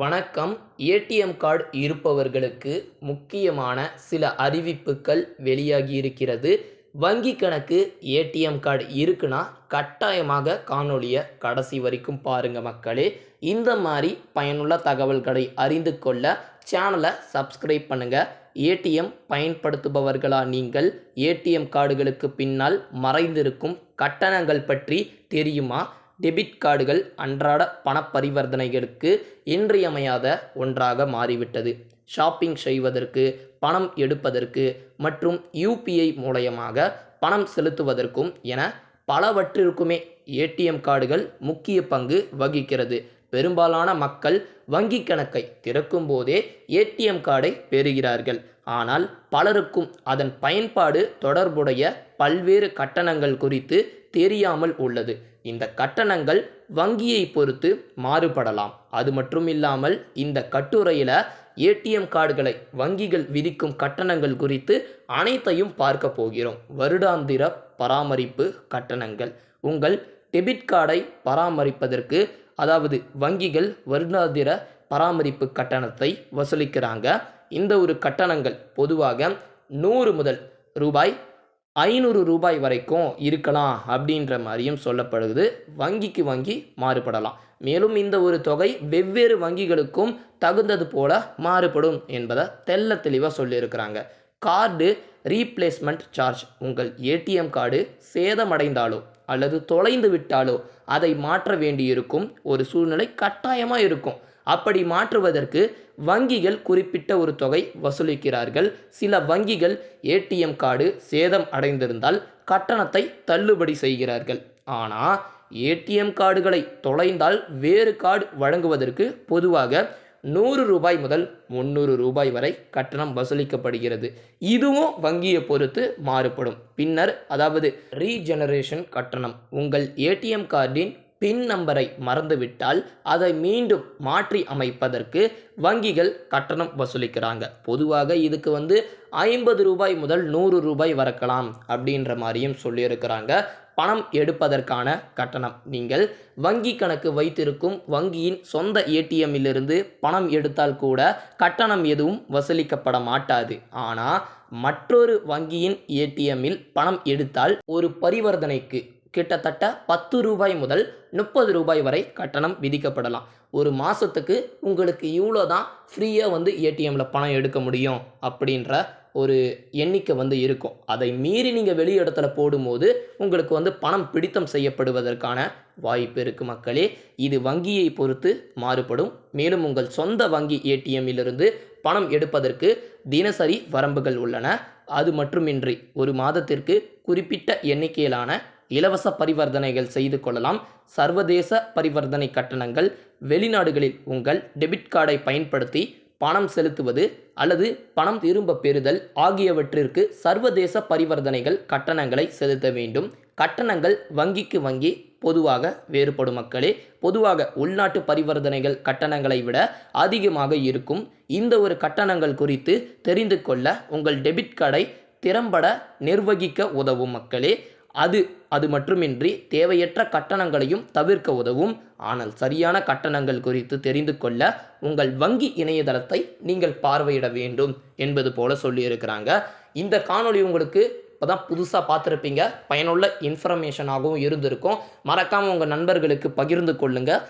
வணக்கம். ATM card இருப்பவர்களுக்கு முக்கியமான சில அறிவிப்புகள் வெளியாகி இருக்கிறது வங்கி கணக்கு ஏடிஎம் கார்டு இருக்குன்னா கட்டாயமாக காணொலியை கடைசி வரைக்கும் பாருங்க மக்களே. இந்த மாதிரி பயனுள்ள தகவல்களை அறிந்து கொள்ள சேனலை சப்ஸ்கிரைப் பண்ணுங்க. ஏடிஎம் பயன்படுத்துபவர்களா நீங்கள்? ஏடிஎம் கார்டுகளுக்கு பின்னால் மறைந்திருக்கும் கட்டணங்கள் பற்றி தெரியுமா? டெபிட் கார்டுகள் அன்றாட பண பரிவர்த்தனைகளுக்கு இன்றியமையாத ஒன்றாக மாறிவிட்டது. ஷாப்பிங் செய்வதற்கு பணம் எடுப்பதற்கு மற்றும் யூபிஐ மூலயமாக பணம் செலுத்துவதற்கும் என பலவற்றிற்குமே ஏடிஎம் கார்டுகள் முக்கிய பங்கு வகிக்கிறது. பெரும்பாலான மக்கள் வங்கி கணக்கை திறக்கும் போதே ஏடிஎம் கார்டை பெறுகிறார்கள். ஆனால் பலருக்கும் அதன் பயன்பாடு தொடர்புடைய பல்வேறு கட்டணங்கள் குறித்து தெரியாமல் உள்ளது. இந்த கட்டணங்கள் வங்கியை பொறுத்து மாறுபடலாம். அது மட்டும் இல்லாமல் இந்த கட்டுரையில் ஏடிஎம் கார்டுகளை வங்கிகள் விதிக்கும் கட்டணங்கள் குறித்து அனைத்தையும் பார்க்க போகிறோம். வருடாந்திர பராமரிப்பு கட்டணங்கள். உங்கள் டெபிட் கார்டை பராமரிப்பதற்கு அதாவது வங்கிகள் வருடாந்திர பராமரிப்பு கட்டணத்தை வசூலிக்கிறாங்க. இந்த ஒரு கட்டணங்கள் பொதுவாக நூறு முதல் ரூபாய் ஐநூறு ரூபாய் வரைக்கும் இருக்கலாம் அப்படின்ற மாதிரியும் சொல்லப்படுது. வங்கிக்கு வங்கி மாறுபடலாம். மேலும் இந்த ஒரு தொகை வெவ்வேறு வங்கிகளுக்கும் தகுந்தது போல மாறுபடும் என்பதை தெள்ள தெளிவாக சொல்லியிருக்கிறாங்க. Card replacement charge. உங்கள் ஏடிஎம் கார்டு சேதமடைந்தாலோ அல்லது தொலைந்து விட்டாலோ அதை மாற்ற வேண்டியிருக்கும். ஒரு சூழ்நிலை கட்டாயமாக இருக்கும். அப்படி மாற்றுவதற்கு வங்கிகள் குறிப்பிட்ட ஒரு தொகை வசூலிக்கிறார்கள். சில வங்கிகள் ஏடிஎம் கார்டு சேதம் அடைந்திருந்தால் கட்டணத்தை தள்ளுபடி செய்கிறார்கள். ஆனால் ஏடிஎம் கார்டுகளை தொலைந்தால் வேறு கார்டு வழங்குவதற்கு பொதுவாக நூறு ரூபாய் முதல் முந்நூறு ரூபாய் வரை கட்டணம் வசூலிக்கப்படுகிறது. இதுவும் வங்கியை பொறுத்து மாறுபடும். பின்னர் அதாவது ரீஜெனரேஷன் கட்டணம். உங்கள் ஏடிஎம் கார்டின் பின் நம்பரை மறந்துவிட்டால் அதை மீண்டும் மாற்றி அமைப்பதற்கு வங்கிகள் கட்டணம் வசூலிக்கிறாங்க. பொதுவாக இதுக்கு வந்து ஐம்பது ரூபாய் முதல் நூறு ரூபாய் வரக்கலாம் அப்படின்ற மாதிரியும் சொல்லியிருக்கிறாங்க. பணம் எடுப்பதற்கான கட்டணம். நீங்கள் வங்கி கணக்கு வைத்திருக்கும் வங்கியின் சொந்த ஏடிஎம்மிலிருந்து பணம் எடுத்தால் கூட கட்டணம் எதுவும் வசூலிக்கப்பட மாட்டாது. ஆனால் மற்றொரு வங்கியின் ஏடிஎம்மில் பணம் எடுத்தால் ஒரு பரிவர்த்தனைக்கு கிட்டத்தட்ட பத்து ரூபாய் முதல் முப்பது ரூபாய் வரை கட்டணம் விதிக்கப்படலாம். ஒரு மாதத்துக்கு உங்களுக்கு இவ்வளோ தான் ஃப்ரீயாக வந்து ஏடிஎம்மில் பணம் எடுக்க முடியும் அப்படின்ற ஒரு எண்ணிக்கை வந்து இருக்கும். அதை மீறி நீங்கள் வெளி இடத்துல போடும்போது உங்களுக்கு வந்து பணம் பிடித்தம் செய்யப்படுவதற்கான வாய்ப்பு இருக்குது மக்களே. இது வங்கியை பொறுத்து மாறுபடும். மேலும் உங்கள் சொந்த வங்கி ஏடிஎம்மிலிருந்து பணம் எடுப்பதற்கு தினசரி வரம்புகள் உள்ளன. அது மட்டுமின்றி ஒரு மாதத்திற்கு குறிப்பிட்ட எண்ணிக்கையிலான இலவச பரிவர்த்தனைகள் செய்து கொள்ளலாம். சர்வதேச பரிவர்த்தனை கட்டணங்கள் வெளிநாடுகளில் உங்கள் டெபிட் கார்டை பயன்படுத்தி பணம் செலுத்துவது அல்லது பணம் திரும்ப பெறுதல் ஆகியவற்றிற்கு சர்வதேச பரிவர்த்தனைகள் கட்டணங்களை செலுத்த வேண்டும். கட்டணங்கள் வங்கிக்கு வங்கி பொதுவாக வேறுபடும் மக்களே பொதுவாக உள்நாட்டு பரிவர்த்தனைகள் கட்டணங்களை விட அதிகமாக இருக்கும். இந்த ஒரு கட்டணங்கள் குறித்து தெரிந்து கொள்ள உங்கள் டெபிட் கார்டை திறம்பட நிர்வகிக்க உதவும் மக்களே. அது அது மட்டுமின்றி தேவையற்ற கட்டணங்களையும் தவிர்க்க உதவும். ஆனால் சரியான கட்டணங்கள் குறித்து தெரிந்து கொள்ள உங்கள் வங்கி இணையதளத்தை நீங்கள் பார்வையிட வேண்டும் என்பது போல சொல்லியிருக்கிறாங்க. இந்த காணொளி உங்களுக்கு இப்போ தான் புதுசாக பார்த்துருப்பீங்க. பயனுள்ள இன்ஃபர்மேஷனாகவும் இருந்திருக்கும். மறக்காமல் உங்கள் நண்பர்களுக்கு பகிர்ந்து கொள்ளுங்கள்